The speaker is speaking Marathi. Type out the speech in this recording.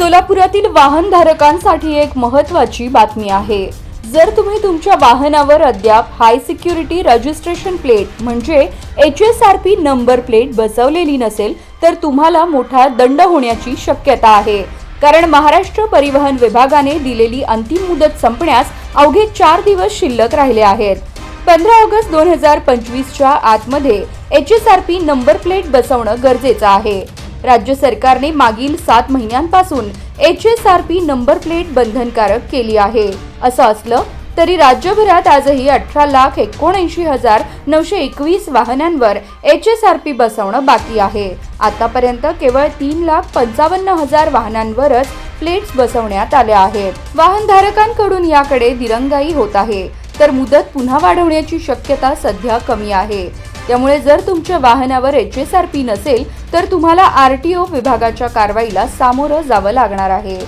सोलापुरातील वाहनधारकांसाठी एक महत्त्वाची बातमी आहे. जर तुम्ही तुमच्या वाहनावर अद्याप हाय सिक्युरिटी रजिस्ट्रेशन प्लेट म्हणजे H S R P number plate बसवलेली नसेल तर तुम्हाला मोठा दंड होण्याची शक्यता आहे. कारण महाराष्ट्र परिवहन विभागाने दिलेली अंतिम मुदत संपण्यास अवघे चार दिवस शिल्लक राहिले आहेत. पंधरा ऑगस्ट दोन हजार पंचवीसच्या आतमध्ये H S R P number plate बसवणं गरजेचं आहे. राज्य सरकारने मागील सात महिन्यांपासून H S R P number plate बंधनकारक केली आहे. असं असलं तरी राज्यभरात आजही अठरा लाख एकोणऐंशी हजार नऊशे एकवीस वाहनांवर एच एस आर पी बसवणं बाकी आहे. आतापर्यंत केवळ तीन लाख पंचावन्न हजार वाहनांवरच प्लेट्स बसवण्यात आल्या आहेत. वाहनधारकांकडून याकडे दिरंगाई होत आहे. तर मुदत पुन्हा वाढवण्याची शक्यता सध्या कमी आहे. त्यामुळे जर तुमच्या वाहनावर एच एस आर पी नसेल तर तुम्हाला आर टी ओ विभागाच्या कारवाईला सामोरं जावं लागणार आहे.